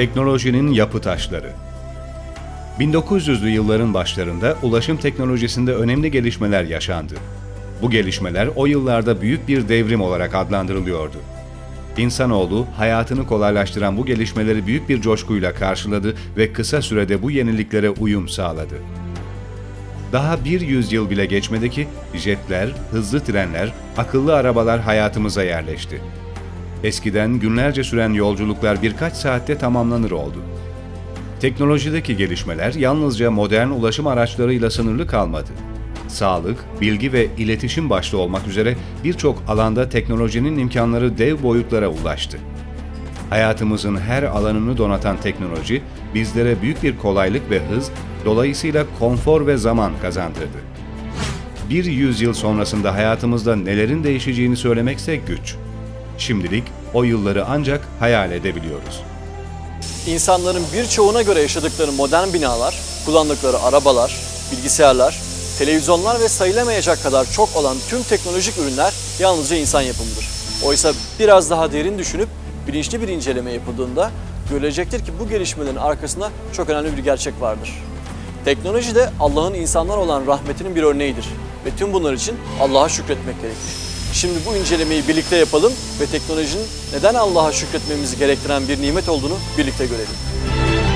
Teknolojinin yapı taşları. 1900'lü yılların başlarında ulaşım teknolojisinde önemli gelişmeler yaşandı. Bu gelişmeler o yıllarda büyük bir devrim olarak adlandırılıyordu. İnsanoğlu hayatını kolaylaştıran bu gelişmeleri büyük bir coşkuyla karşıladı ve kısa sürede bu yeniliklere uyum sağladı. Daha bir yüzyıl bile geçmedi ki jetler, hızlı trenler, akıllı arabalar hayatımıza yerleşti. Eskiden günlerce süren yolculuklar birkaç saatte tamamlanır oldu. Teknolojideki gelişmeler yalnızca modern ulaşım araçlarıyla sınırlı kalmadı. Sağlık, bilgi ve iletişim başta olmak üzere birçok alanda teknolojinin imkanları dev boyutlara ulaştı. Hayatımızın her alanını donatan teknoloji bizlere büyük bir kolaylık ve hız, dolayısıyla konfor ve zaman kazandırdı. Bir yüzyıl sonrasında hayatımızda nelerin değişeceğini söylemekse güç. Şimdilik o yılları ancak hayal edebiliyoruz. İnsanların birçoğuna göre yaşadıkları modern binalar, kullandıkları arabalar, bilgisayarlar, televizyonlar ve sayılamayacak kadar çok olan tüm teknolojik ürünler yalnızca insan yapımıdır. Oysa biraz daha derin düşünüp bilinçli bir inceleme yapıldığında görülecektir ki bu gelişmelerin arkasında çok önemli bir gerçek vardır. Teknoloji de Allah'ın insanlar olan rahmetinin bir örneğidir ve tüm bunlar için Allah'a şükretmek gerekir. Şimdi bu incelemeyi birlikte yapalım ve teknolojinin neden Allah'a şükretmemizi gerektiren bir nimet olduğunu birlikte görelim.